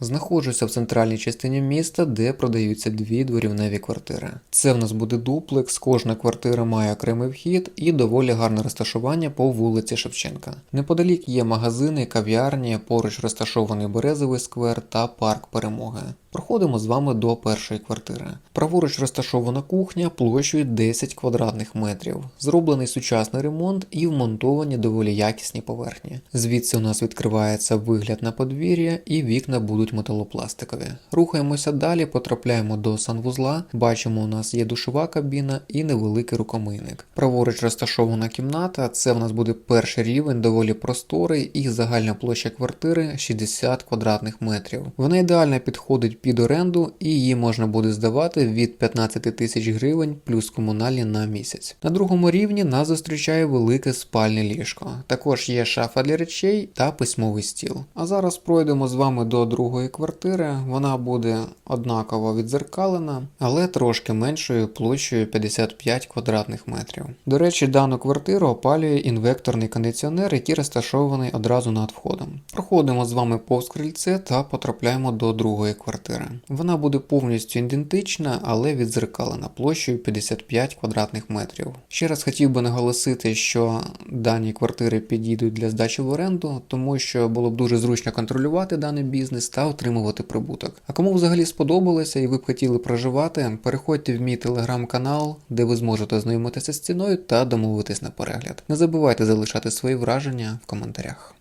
Знаходжуся в центральній частині міста, де продаються дві дворівневі квартири. Це в нас буде дуплекс, кожна квартира має окремий вхід і доволі гарне розташування по вулиці Шевченка. Неподалік є магазини, кав'ярні, поруч розташований березовий сквер та парк перемоги. Проходимо з вами до першої квартири. Праворуч розташована кухня площею 10 квадратних метрів. Зроблений сучасний ремонт і вмонтовані доволі якісні поверхні. Звідси у нас відкривається вигляд на подвір'я і вікна будуть металопластикові. Рухаємося далі, потрапляємо до санвузла. Бачимо, у нас є душова кабіна і невеликий рукомийник. Праворуч розташована кімната. Це в нас буде перший рівень, доволі просторий, і загальна площа квартири 60 квадратних метрів. Вона ідеально підходить під оренду, і її можна буде здавати від 15 тисяч гривень плюс комунальні на місяць. На другому рівні нас зустрічає велике спальне ліжко. Також є шафа для речей та письмовий стіл. А зараз пройдемо з вами до другої квартири. Вона буде однаково відзеркалена, але трошки меншою площею 55 квадратних метрів. До речі, дану квартиру опалює інвекторний кондиціонер, який розташований одразу над входом. Проходимо з вами повз крильце та потрапляємо до другої квартири. Вона буде повністю ідентична, але відзеркалена площею 55 квадратних метрів. Ще раз хотів би наголосити, що дані квартири підійдуть для здачі в оренду, тому що було б дуже зручно контролювати даний бізнес та отримувати прибуток. А кому взагалі сподобалося і ви б хотіли проживати, переходьте в мій телеграм-канал, де ви зможете ознайомитися з ціною та домовитись на перегляд. Не забувайте залишати свої враження в коментарях.